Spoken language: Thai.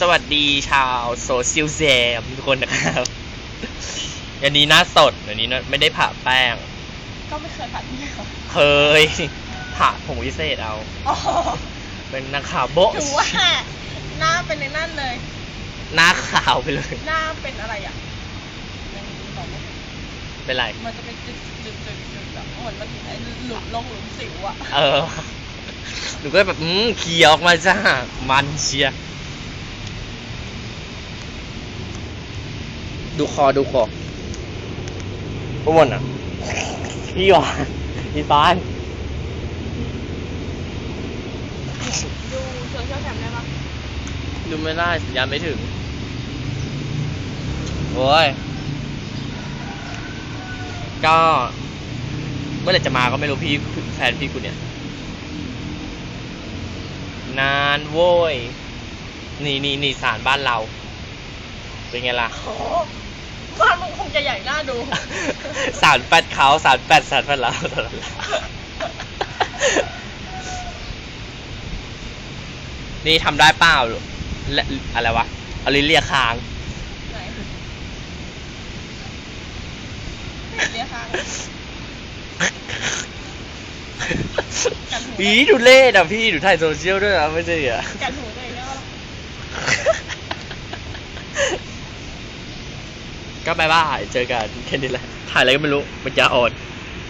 สวัสดีชาวโซเชียลแซมทุกคนนะครับ อันนี้หน้าสด อันนี้ไม่ได้ผ่าแป้ง ก็ไม่เคยผัดนี่หรอเคย ผ่าผงวิเศษเอาอ๋อเป็นนักข่าวโบ๊ะถือว่าหน้าเป็นในนั่นเลย หน้าขาวไปเลย หน้าเป็นอะไรอะยังบอกไม่ถูกเป็นไร มันจะเป็นจุดจุดจุดจุดแบบเหมือนมันไอ้หลุมลงหลุมสิวอะ เออหนูก็แบบ อืมเขียวออกมาจ้า มันเชียร์ ดูคอดูคอพวกมันอะ พี่หวานพี่ปานดูโซเชียลแคมได้ปะดูไม่ได้สัญญาณไม่ถึง โอ้ย ก็ เมื่อไหร่จะมาก็ไม่รู้พี่แฟนพี่กูเนี่ย นานโว้ย นี่นี่นี่สารบ้านเรา เป็นไงล่ะ โอ้บ้านมึงคงจะใหญ่หน้าดู สารแปดเขาสารแปดสารแปดเราตลอดเวลานี่ทำได้เปล่าและอะไรวะเอาลิ้นเลียคาง ไหนไม่เห็นเรียกข้างกันหูอีดูเล่นอะพี่ดูถ่ายโซเชียลด้วยนะไม่ใช่เหรอ กันหูเลยเนี่ยว่า ก็บายบายเจอกันแค่นี้แหละถ่ายอะไรก็ไม่รู้มันจะอ่อน